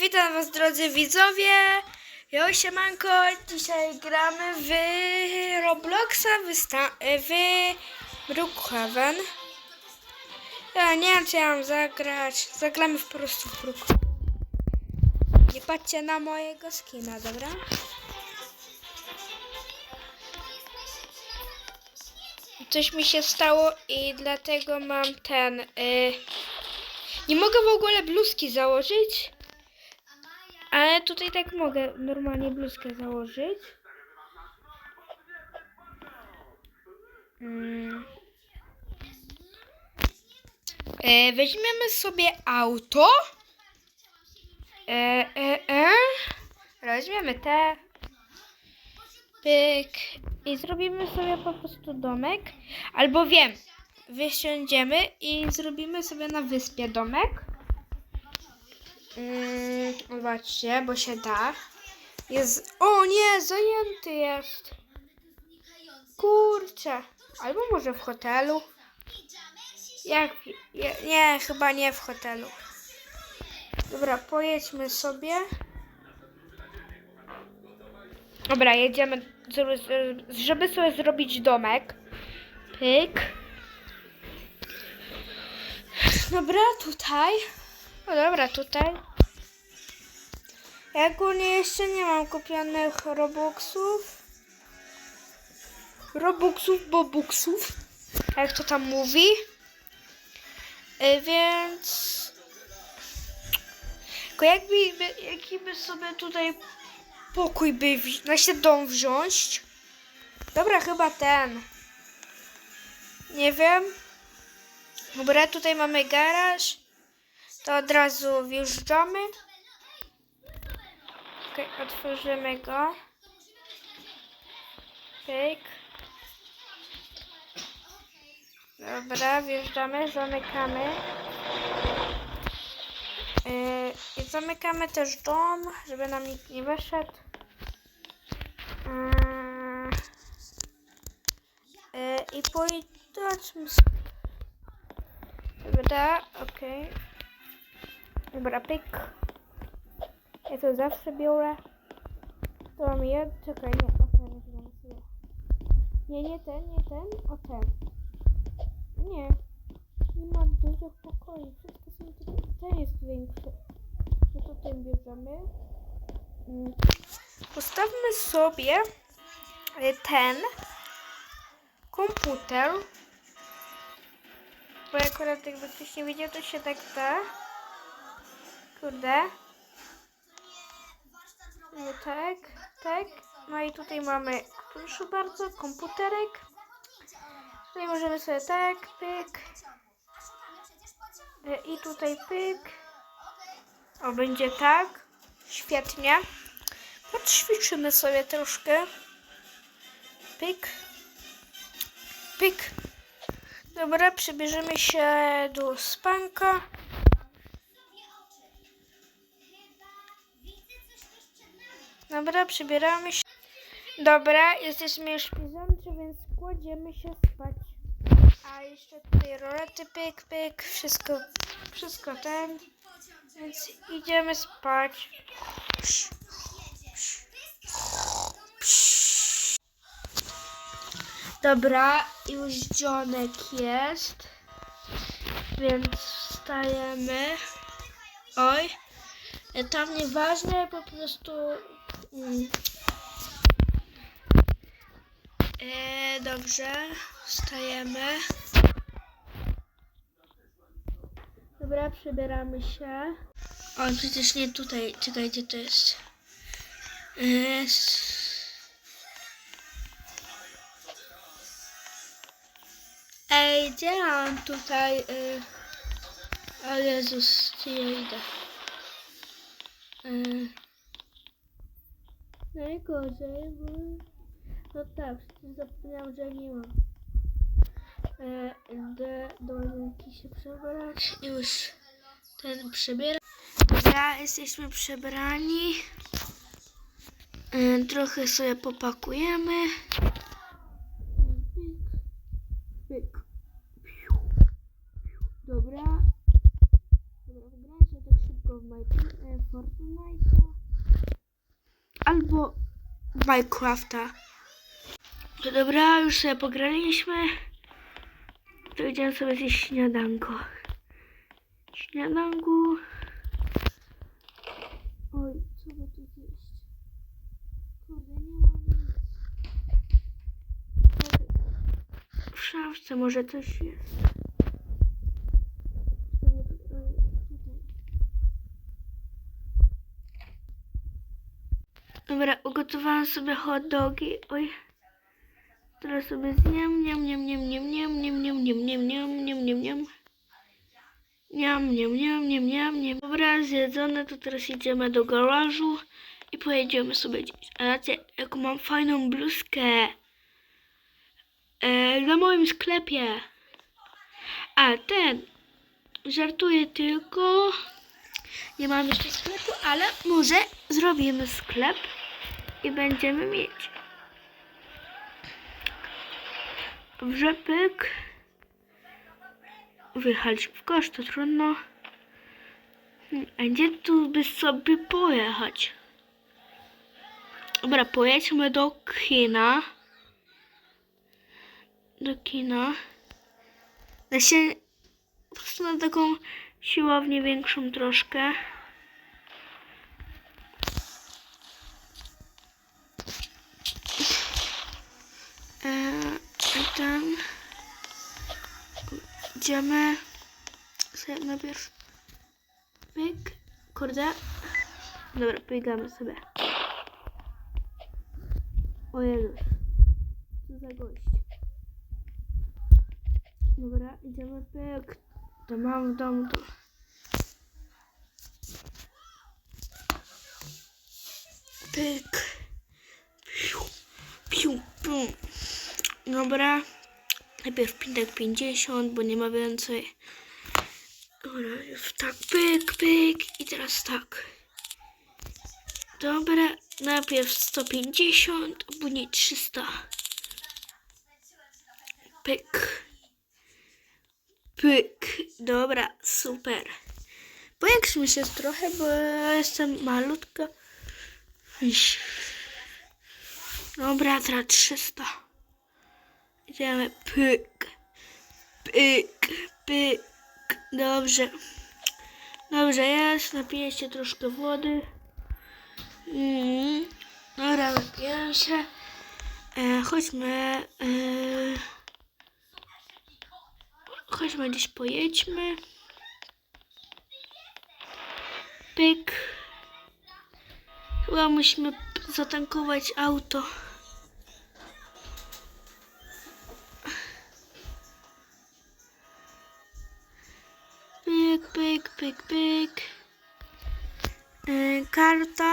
witam was drodzy widzowie. Jo, siemanko. Dzisiaj gramy w Robloxa w, sta- w Brookhaven. Ja nie wiem, czy ja mam zagrać. Zagramy po prostu w Brookhaven. Nie patrzcie na mojego skina, dobra? Coś mi się stało i dlatego mam ten... Y nie mogę w ogóle bluzki założyć. Ale tutaj tak mogę normalnie bluzkę założyć. Mm. E, weźmiemy sobie auto. E, e, e. Weźmiemy te. Pyk. I zrobimy sobie po prostu domek. Albo wiem, wysiądziemy i zrobimy sobie na wyspie domek. Mm, zobaczcie, bo się da. Jest. O nie, zajęty jest. Kurczę. Albo może w hotelu. Jak? Nie, chyba nie w hotelu. Dobra, pojedźmy sobie. Dobra, jedziemy, żeby sobie zrobić domek. Pyk. Dobra, tutaj. No dobra, tutaj. Ja ogólnie jeszcze nie mam kupionych Robuxów. Robuxów, bobuxów. Jak to tam mówi. Y, więc... Tylko jakby, by- jaki by sobie tutaj pokój by, znaczy dom wziąć. Dobra, chyba ten. Nie wiem. Dobra, tutaj mamy garaż. To od razu wjeżdżamy. Okej, otworzymy go. Pyk. Dobra, wjeżdżamy, zamykamy. Yy, I zamykamy też dom, żeby nam nikt nie wyszedł. Yy, yy, I pójdźmy. Dobra, okej. Dobra, pyk. Ja to zawsze biorę. To mam jed... Czekaj, nie, o ten wziąłem sobie. Nie, nie ten, nie ten, o ten. Nie. Nie ma dużych pokoi. Wszystko są tutaj... Ten jest większy. No to ten bierzemy. Mm. Postawmy sobie y, ten komputer. Bo akurat jakby ktoś nie wiedział, to się tak da. Kurde. Tak, tak. No i tutaj mamy, proszę bardzo, komputerek. Tutaj możemy sobie tak, pyk. I tutaj pyk. O, będzie tak. Świetnie. Podćwiczymy sobie troszkę. Pyk. Pyk. Dobra, przebierzemy się do spanka. Dobra, przebieramy się. Dobra, jesteśmy już piżamce, więc kładziemy się spać. A jeszcze tutaj rolety, pyk, pyk, wszystko, wszystko ten. Więc idziemy spać. Dobra, już dzionek jest. Więc wstajemy. Oj. Tam nieważne, po prostu. E, dobrze, wstajemy. Dobra, przebieramy się. O, przecież nie tutaj. Czekaj, gdzie to jest? Jest. Ej, gdzie mam tutaj? Y... O Jezus, gdzie ja idę? Y... Najgorzej, bo... No tak, zapomniałam, że nie mam. E, idę do łazienki się przebrać. Już ten przebiera. Dobra, jesteśmy przebrani. E, trochę sobie popakujemy. Pyk. Dobra. Dobra, wygrałem tak szybko w, e, w Fortnite'a albo Minecrafta. No dobra, już sobie pograliśmy. To idziemy sobie zjeść śniadanko. Śniadanku. Oj, co by tu zjeść? Kurde, nie ma nic. W szafce może coś jest. Sobie tutaj- tutaj. Dobra, ugotowałam sobie hot dogi. Oj. Teraz sobie zjem, niam, niam, niam, niam, niam, niam, niam, niam, niam, niam, niam, niam, niam. Niam, niam, niam, niam, niam, niam. Dobra, zjedzone, to teraz idziemy do garażu i pojedziemy sobie gdzieś. A znacie, jaką mam fajną bluzkę. E, na moim sklepie. A, ten. Żartuję tylko. Nie mam jeszcze sklepu, ale może zrobimy sklep i będziemy mieć. Wrzepyk. Wyjechaliśmy w kosz, to trudno. A gdzie tu by sobie pojechać? Dobra, pojedźmy do kina. Do kina. Na się po prostu na taką siłownię większą troszkę. Eee, i ten. Idziemy sobie najpierw. Pyk. Kurde. Dobra, biegamy sobie. O Jezus. Co za gość. Dobra, idziemy pyk. To mam w domu to. Pyk. Piu, piu, piu. Dobra. Najpierw pintek 50, bo nie ma więcej. Dobra, już tak, pyk, pyk i teraz tak. Dobra, najpierw 150, a później 300. Pyk. Pyk. Dobra, super. Powiększmy się trochę, bo jestem malutka. Dobra, teraz 300. Idziemy. Pyk. Pyk. Pyk. Dobrze. Dobrze jest. Napiję się troszkę wody. Mm. Dobra, napiję się. E, chodźmy. E, chodźmy gdzieś pojedźmy. Pyk. Chyba musimy zatankować auto. Pyk, pyk, pyk. E, karta.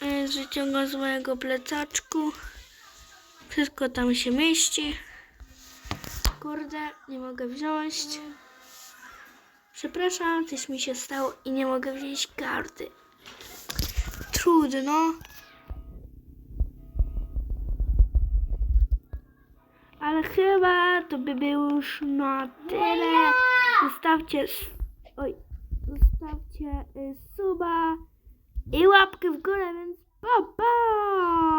E, wyciągam z mojego plecaczku. Wszystko tam się mieści. Kurde, nie mogę wziąć. Przepraszam, coś mi się stało i nie mogę wziąć karty. Trudno. Ale chyba to by było już na tyle. Zostawcie, oj, zostawcie y, suba i łapkę w górę, więc pa pa!